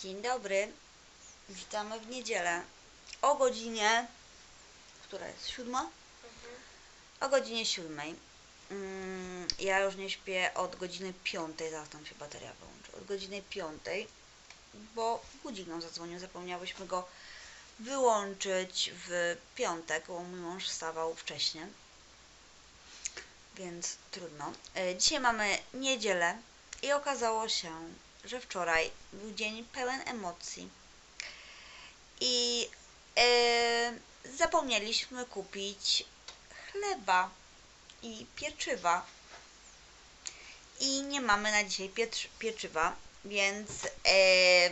Dzień dobry. Witamy w niedzielę. O godzinie. Która jest? Siódma? O godzinie siódmej. Mm, ja już nie śpię od godziny piątej. Zaraz tam się bateria wyłączy. Od godziny piątej, bo budzik nam zadzwonił. Zapomniałyśmy go wyłączyć w piątek, bo mój mąż wstawał wcześniej. Więc trudno. E, Dzisiaj mamy niedzielę i okazało się, że wczoraj był dzień pełen emocji. I e, zapomnieliśmy kupić chleba i pieczywa. I nie mamy na dzisiaj piecz, pieczywa, więc e,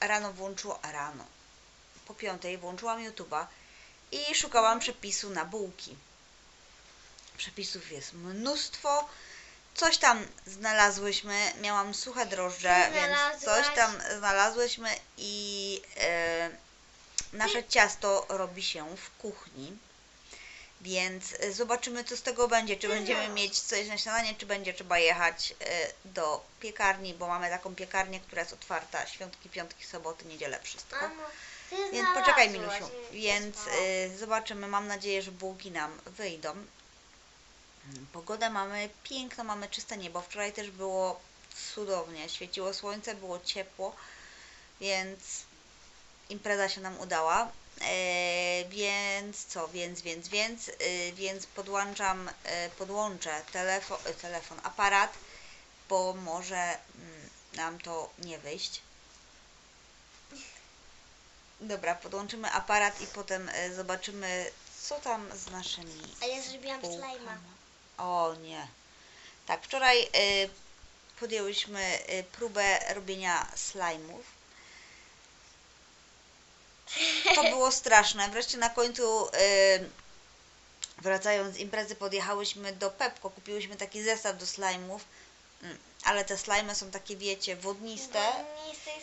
rano włączyło, a rano, po piątej włączyłam YouTube'a i szukałam przepisu na bułki. Przepisów jest mnóstwo. Coś tam znalazłyśmy, miałam suche drożdże, więc coś tam znalazłyśmy i e, nasze ciasto robi się w kuchni. Więc e, zobaczymy, co z tego będzie. Czy będziemy mieć coś na śniadanie, czy będzie trzeba jechać e, do piekarni, bo mamy taką piekarnię, która jest otwarta świątki, piątki, soboty, niedzielę, wszystko. Więc poczekaj, nie Więc zobaczymy. Mam nadzieję, że bułki nam wyjdą. Pogodę mamy piękną, mamy czyste niebo. Wczoraj też było cudownie. Świeciło słońce, było ciepło, więc impreza się nam udała. E, więc co, więc, więc, więc, y, więc podłączam, e, podłączę telefon, telefon, aparat, bo może mm, nam to nie wyjść. Dobra, podłączymy aparat i potem e, zobaczymy, co tam z naszymi A ja zrobiłam slajma. O nie. Tak, wczoraj e, podjęłyśmy e, próbę robienia slajmów. To było straszne. Wreszcie na końcu, e, wracając z imprezy, podjechałyśmy do Pepko. Kupiłyśmy taki zestaw do slajmów, Mm, ale te slajmy są takie, wiecie, wodniste.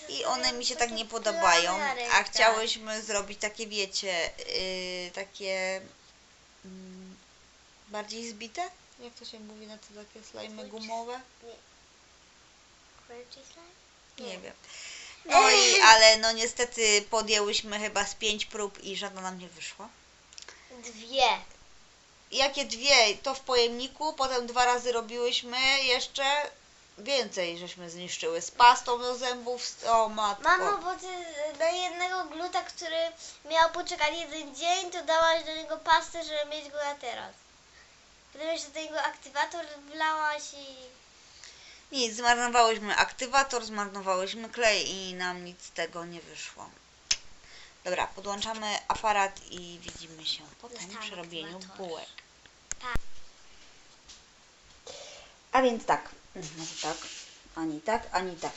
I one mi się tak nie podobają, a chciałyśmy zrobić takie, wiecie, takie mm, bardziej zbite? Jak to się mówi na te takie slajmy gumowe? Crunchy slime? Nie wiem. No i, ale no niestety podjęłyśmy chyba z pięć prób i żadna nam nie wyszła. Dwie. Jakie dwie? To w pojemniku, potem dwa razy robiłyśmy jeszcze więcej żeśmy zniszczyły. Z pastą do zębów, z- o matko. Mamo, bo ty do jednego gluta, który miał poczekać jeden dzień, to dałaś do niego pastę, żeby mieć go na teraz. Potem jeszcze do niego aktywator wlałaś i... Nic, zmarnowałyśmy aktywator, zmarnowałyśmy klej i nam nic z tego nie wyszło. Dobra, podłączamy aparat i widzimy się potem Dostałam przy robieniu aktywator. bułek. Tak. A więc tak, mm, może tak, ani tak, ani tak.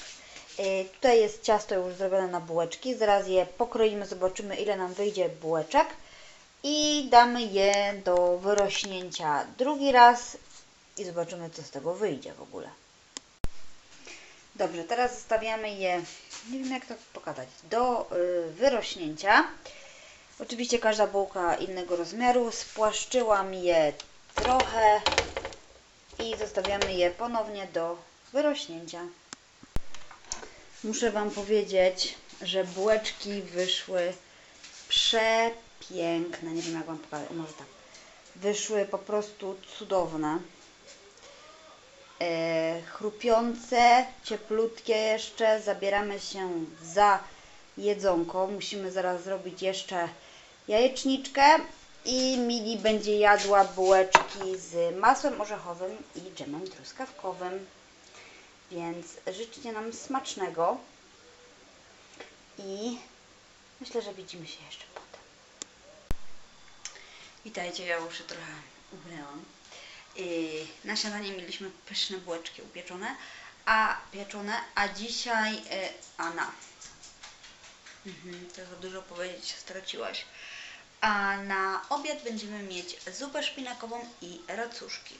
E, tutaj jest ciasto już zrobione na bułeczki. Zaraz je pokroimy, zobaczymy ile nam wyjdzie bułeczek i damy je do wyrośnięcia drugi raz i zobaczymy co z tego wyjdzie w ogóle. Dobrze, teraz zostawiamy je, nie wiem jak to pokazać, do y, wyrośnięcia. Oczywiście każda bułka innego rozmiaru. Spłaszczyłam je trochę i zostawiamy je ponownie do wyrośnięcia. Muszę Wam powiedzieć, że bułeczki wyszły przepiękne. Nie wiem jak Wam pokazać, może tak. Wyszły po prostu cudowne. E, chrupiące, cieplutkie jeszcze. Zabieramy się za jedzonko. Musimy zaraz zrobić jeszcze jajeczniczkę i Mili będzie jadła bułeczki z masłem orzechowym i dżemem truskawkowym. Więc życzcie nam smacznego i myślę, że widzimy się jeszcze potem. Witajcie, ja już się trochę ubrałam. Yy, Na śniadanie mieliśmy pyszne bułeczki upieczone, a pieczone, a dzisiaj yy. Mhm, to za dużo powiedzieć, straciłaś. A na obiad będziemy mieć zupę szpinakową i racuszki.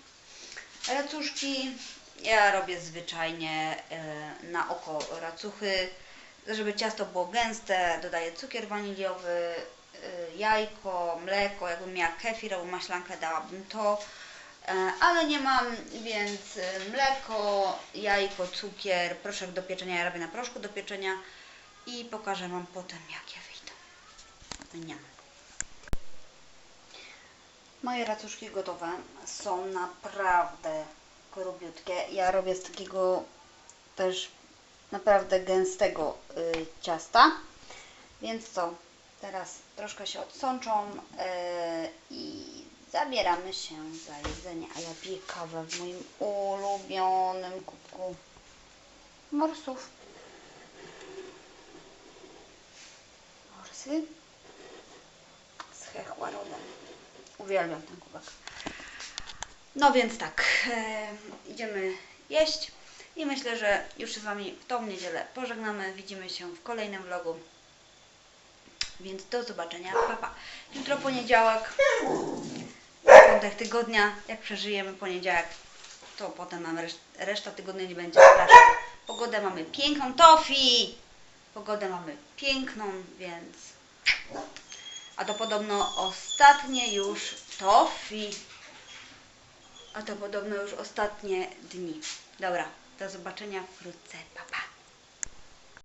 Racuszki ja robię zwyczajnie e, na oko racuchy, żeby ciasto było gęste, dodaję cukier waniliowy, jajko, mleko, jakbym miała kefir albo maślankę dałabym to, E, ale nie mam, więc e, mleko, jajko, cukier, proszek do pieczenia, ja robię na proszku do pieczenia i pokażę Wam potem, jakie wyjdą. Niam. Moje racuszki gotowe są naprawdę grubiutkie. Ja robię z takiego też naprawdę gęstego y, ciasta. Więc co? Teraz troszkę się odsączą y, i zabieramy się za jedzenie. A ja piję kawę w moim ulubionym kubku morsów. Morsy z hechłarodem. Uwielbiam ten kubek. No więc tak, e, idziemy jeść i myślę, że już z Wami w tą niedzielę pożegnamy. Widzimy się w kolejnym vlogu. Więc do zobaczenia. Pa, pa. Jutro poniedziałek, piątek tygodnia. Jak przeżyjemy poniedziałek, to potem mamy reszt- reszta tygodnia nie będzie straszna. Pogodę mamy piękną. Tofi! Pogodę mamy piękną, więc... A to podobno ostatnie już Tofi. A to podobno już ostatnie dni. Dobra, do zobaczenia wkrótce. Pa, pa.